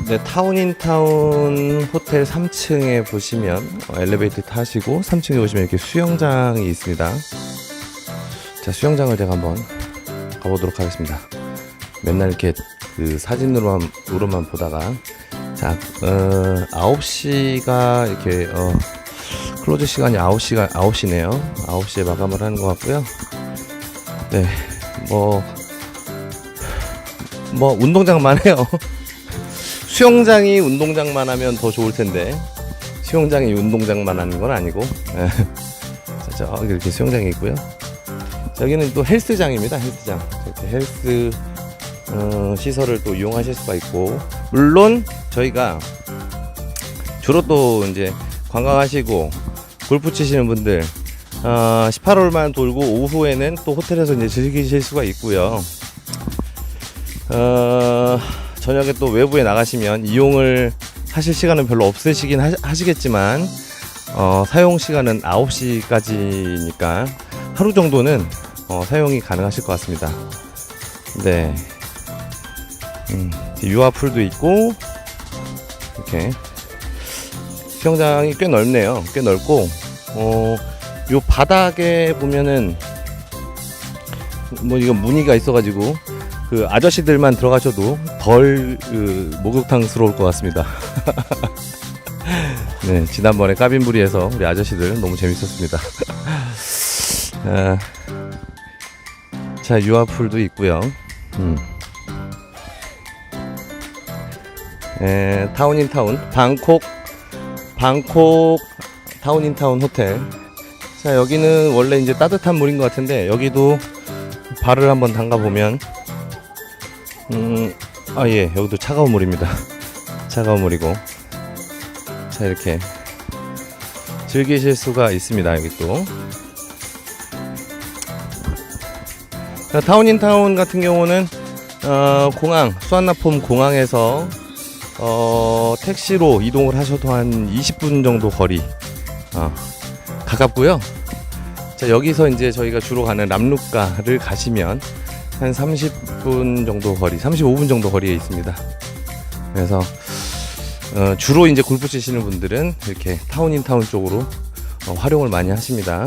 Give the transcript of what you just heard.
네, 타운인타운 호텔 3층에 보시면 어, 엘리베이터 타시고 3층에 오시면 이렇게 수영장이 있습니다. 자, 수영장을 제가 한번 가보도록 하겠습니다. 맨날 이렇게 그 사진으로만 으로만 보다가 자, 어, 9시가 이렇게 어, 클로즈 시간이 9시가 9시네요. 9시에 마감을 하는 것 같고요. 네, 뭐, 뭐 운동장만 해요. 수영장이 운동장만 하면 더 좋을 텐데 수영장이 운동장만 하는 건 아니고 예. 자, 저기 이렇게 수영장이 있고요. 여기는 또 헬스장입니다. 헬스장 이렇게 헬스 어, 시설을 또 이용하실 수가 있고 물론 저희가 주로 또 이제 관광하시고 골프 치시는 분들 어, 18홀만 돌고 오후에는 또 호텔에서 이제 즐기실 수가 있고요. 어, 저녁에 또 외부에 나가시면 이용을 하실 시간은 별로 없으시긴 하, 시 겠지만 어, 사용 시간은 9시까지니까 하루 정도는 어, 사용이 가능하실 것 같습니다. 네. 음, 유아풀도 있고 이렇게 수영장이 꽤 넓네요. 꽤 넓고 어, 요 바닥에 보면은 뭐 이거 무늬가 있어가지고 그 아저씨들만 들어가셔도 덜 그, 목욕탕스러울 것 같습니다. 네, 지난번에 까빈부리에서 우리 아저씨들 너무 재밌었습니다. 아, 자, 유아풀도 있고요. 음. 에, 타운인 타운, 방콕, 방콕 타운인 타운 호텔. 자, 여기는 원래 이제 따뜻한 물인 것 같은데 여기도 발을 한번 담가 보면 음, 아, 예, 여기도 차가운 물입니다. 차가운 물이고. 자, 이렇게 즐기실 수가 있습니다, 여기 또. 자, 타운인타운 같은 경우는, 어, 공항, 수완나폼 공항에서, 어, 택시로 이동을 하셔도 한 20분 정도 거리, 어, 가깝고요 자, 여기서 이제 저희가 주로 가는 람루카를 가시면, 한 30분 정도 거리, 35분 정도 거리에 있습니다. 그래서 어, 주로 이제 골프 치시는 분들은 이렇게 타운인 타운 쪽으로 어, 활용을 많이 하십니다.